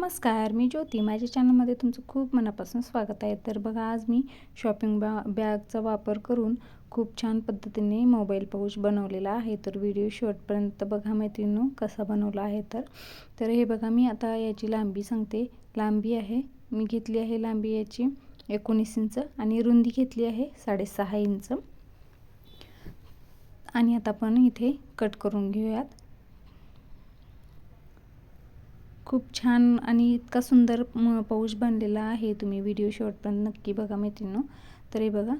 नमस्कार मी ज्योती. माझ्या चॅनलमध्ये तुमचं खूप मनापासून स्वागत आहे. तर बघा आज मी शॉपिंग बॅ बॅगचा वापर करून खूप छान पद्धतीने मोबाईल पाऊच बनवलेला आहे. तर व्हिडिओ शेवटपर्यंत बघा मैत्रिणी कसा बनवला आहे तर. तर हे बघा मी आता याची लांबी सांगते. लांबी आहे मी घेतली आहे लांबी याची एकोणीस इंच आणि रुंदी घेतली आहे साडेसहा इंच. आणि आता आपण इथे कट करून घेऊयात. खूप छान आणि इतका सुंदर पाऊच बनलेला आहे तुम्ही व्हिडिओ शेवटपर्यंत नक्की बघा मैत्रिणी तर हे बघा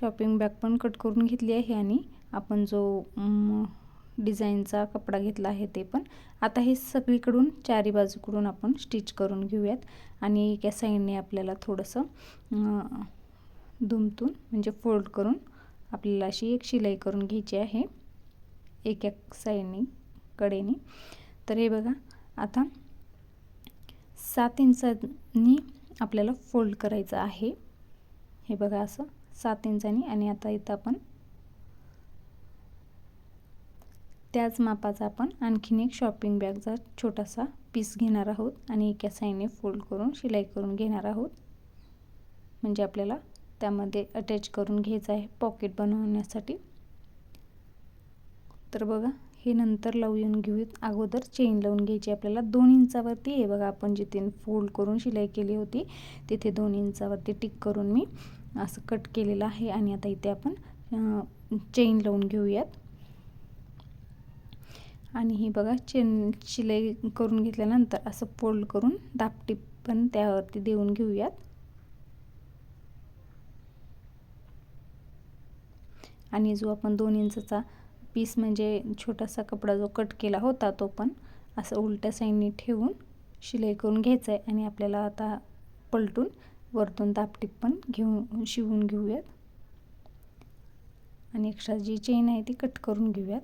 शॉपिंग बॅग पण कट करून घेतली आहे आणि आपण जो डिझाईनचा कपडा घेतला आहे ते पण. आता हे सगळीकडून चारी बाजूकडून आपण स्टिच करून घेऊयात. आणि एका साईडने आपल्याला थोडंसं दुमतून म्हणजे फोल्ड करून आपल्याला अशी एक शिलाई करून घ्यायची आहे. एक एक साईडने कडेने. तर हे बघा आता सात इंचांनी आपल्याला फोल्ड करायचं आहे. हे बघा असं सात इंचांनी आणि आता इथं आपण त्याच मापाचा आपण आणखीन एक शॉपिंग बॅगचा छोटासा पीस घेणार आहोत आणि एका साईडने फोल्ड करून शिलाई करून घेणार आहोत. म्हणजे आपल्याला त्यामध्ये अटॅच करून घ्यायचं आहे पॉकेट बनवण्यासाठी. तर बघा हे नंतर लावून घेऊयात. अगोदर चेन लावून घ्यायची आपल्याला. दोन इंचावरती आहे बघा आपण जिथे फोल्ड करून शिलाई केली होती तिथे दोन इंचावरती टिक करून मी असं कट केलेलं आहे आणि आता इथे आपण चेन लावून घेऊयात. आणि ही बघा चेन शिलाई करून घेतल्यानंतर असं फोल्ड करून दापटीप पण त्यावरती देऊन घेऊयात. आणि जो आपण दोन इंचचा पीस म्हणजे छोटासा कपडा जो कट केला होता तो पण असं उलट्या साईडने ठेवून शिलाई करून घ्यायचं आहे आणि आपल्याला आता पलटून वरतून दापटीप पण घेऊन शिवून घेऊयात. आणि एक्स्ट्रा जी चेन आहे ती कट करून घेऊयात.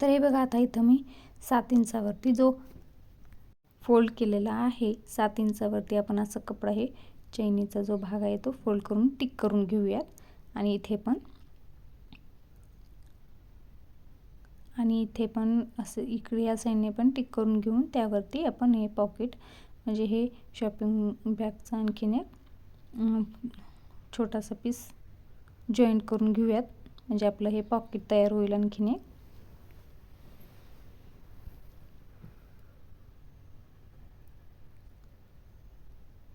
तर हे बघा आता इथं मी सात इंचावरती जो फोल्ड केलेला आहे सात इंचावरती आपण असं कपडा हे चैनीचा जो भाग आहे तो फोल्ड करून टिक करून घेऊयात. आणि इथे पण आणि इथे पण असं इकडे या साईडने पण टिक करून घेऊन त्यावरती आपण हे पॉकेट म्हणजे हे शॉपिंग बॅगचा आणखीन एक छोटासा पीस जॉईंट करून घेऊयात. म्हणजे आपलं हे पॉकेट तयार होईल आणखीन एक.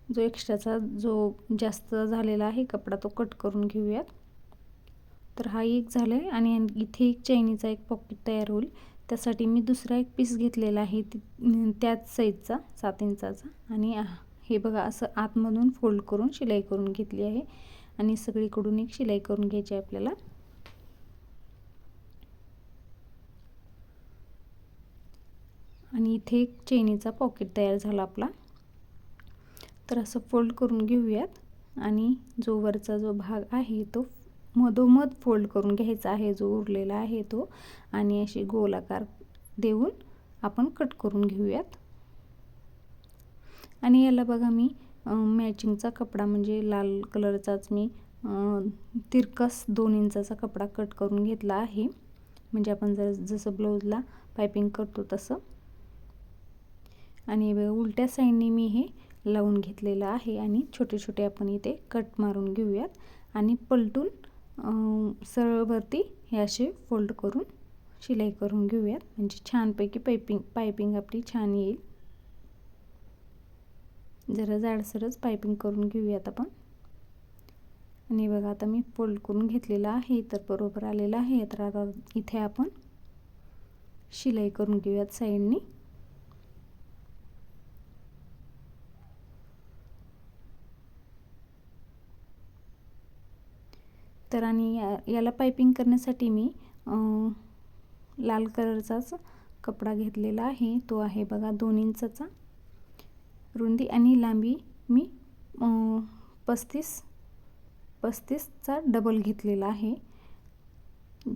जो एक्स्ट्राचा जो जास्त झालेला आहे कपडा तो कट करून घेऊयात. तर हा एक झाला आहे आणि इथे एक चैनीचा एक पॉकेट तयार होईल. त्यासाठी मी दुसरा एक पीस घेतलेला आहे त्याच साईजचा सात इंचाचा. आणि हे बघा असं आतमधून फोल्ड करून शिलाई करून घेतली आहे. आणि सगळीकडून एक शिलाई करून घ्यायची आहे आपल्याला. आणि इथे एक चैनीचा पॉकेट तयार झाला आपला. तर असं फोल्ड करून घेऊयात. आणि जो वरचा जो भाग आहे तो मधोमध फोल्ड करून घ्यायचा आहे जो उरलेला आहे तो. आणि अशी गोलाकार देऊन आपण कट करून घेऊयात. आणि याला बघा मी मॅचिंगचा कपडा म्हणजे लाल कलरचाच मी तिरकस दोन इंचाचा कपडा कट करून घेतला आहे. म्हणजे आपण जर जसं ब्लाऊजला पायपिंग करतो तसं. आणि उलट्या साईडने मी हे लावून घेतलेलं आहे. आणि छोटे छोटे आपण इथे कट मारून घेऊयात. आणि पलटून सरळवरती हे असे फोल्ड करून शिलाई करून घेऊयात. म्हणजे छानपैकी पायपिंग पायपिंग आपली छान येईल. जरा जाडसरच पायपिंग करून घेऊयात आपण. आणि बघा आता मी फोल्ड करून घेतलेला आहे तर बरोबर आलेला आहे. तर आता इथे आपण शिलाई करून घेऊयात साईडनी तर आणि या याला पायपिंग करण्यासाठी मी लाल कलरचाच कपडा घेतलेला आहे. तो आहे बघा दोन इंचाचा. रुंदी आणि लांबी मी पस्तीस पस्तीसचा डबल घेतलेला आहे.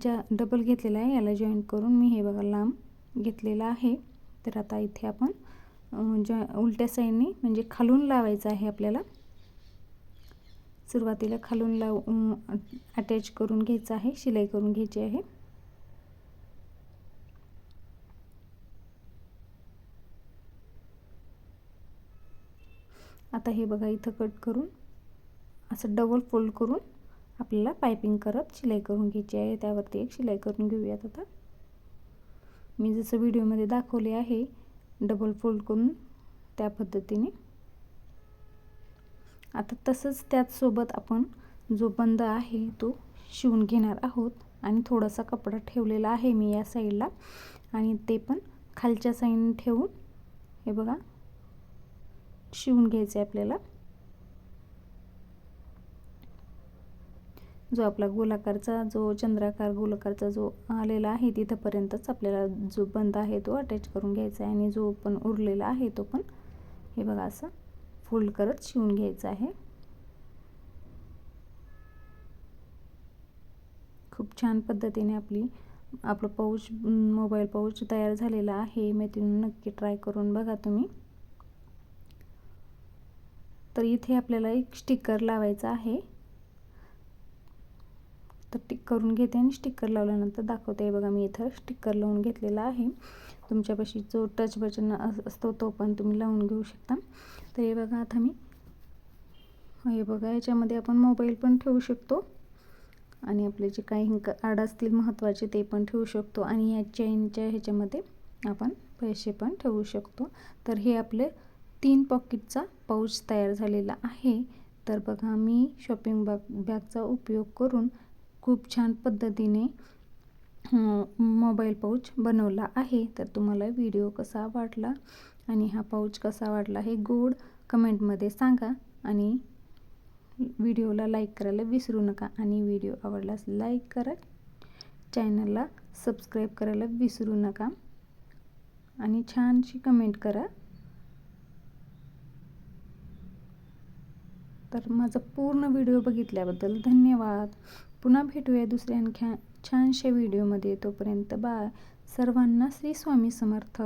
ज्या डबल घेतलेला आहे याला जॉईन करून मी हे बघा लांब घेतलेला आहे. तर आता इथे आपण जॉ उलट्या साईडने म्हणजे खालून लावायचं आहे आपल्याला सुरुवातीला खालून लाव अटॅच करून घ्यायचं आहे शिलाई करून घ्यायची आहे. आता हे बघा इथं कट करून असं डबल फोल्ड करून आपल्याला पायपिंग करत शिलाई करून घ्यायची आहे. त्यावरती एक शिलाई करून घेऊयात आता. मी जसं व्हिडिओमध्ये दाखवले आहे डबल फोल्ड करून त्या पद्धतीने. आता तसंच त्याचसोबत आपण जो बंद आहे तो शिवून घेणार आहोत. आणि थोडासा कपडा ठेवलेला आहे मी या साईडला. आणि ते पण खालच्या साईडने ठेवून हे बघा शिवून घ्यायचं आहे आपल्याला. जो आपला गोलाकारचा जो चंद्राकार गोलाकारचा जो आलेला आहे तिथंपर्यंतच आपल्याला जो बंद आहे तो अटॅच करून घ्यायचा आहे आणि जो पण उरलेला आहे तो पण हे बघा असं फोल्ड करत शिवून घ्यायचं आहे. खूप छान पद्धतीने आपली आपलं पाऊच मोबाईल पाऊच तयार झालेला आहे. मेथीनं नक्की ट्राय करून बघा तुम्ही. तर इथे आपल्याला एक स्टिकर लावायचा आहे. तर टिक करून घेते आणि स्टिकर लावल्यानंतर दाखवते. बघा मी इथं स्टिकर लावून घेतलेला आहे. तुमच्यापाशी जो टच बटन असतो तो पण तुम्ही लावून घेऊ शकता. तर हे बघा आता मी हे बघा याच्यामध्ये आपण मोबाईल पण ठेवू शकतो. आणि आपले जे काही आड असतील महत्त्वाचे ते पण ठेवू शकतो. आणि या चेनच्या ह्याच्यामध्ये आपण पैसे पण ठेवू शकतो. तर हे आपले तीन पॉकेटचा पाऊच तयार झालेला आहे. तर बघा मी शॉपिंग बॅग बॅगचा उपयोग करून खूप छान पद्धतीने मोबाईल पाऊच बनवला आहे. तर तुम्हाला व्हिडिओ कसा वाटला आणि हा पाऊच कसा वाटला हे गोड कमेंटमध्ये सांगा आणि व्हिडिओला लाईक करायला विसरू नका. आणि व्हिडिओ आवडल्यास लाईक करा. चॅनलला सबस्क्राईब करायला विसरू नका. आणि छानशी कमेंट करा. तर माझा पूर्ण व्हिडिओ बघितल्याबद्दल धन्यवाद. पुन्हा भेटूया दुसऱ्या आणखी छानशा व्हिडिओमध्ये. तोपर्यंत बा सर्वांना श्री स्वामी समर्थ.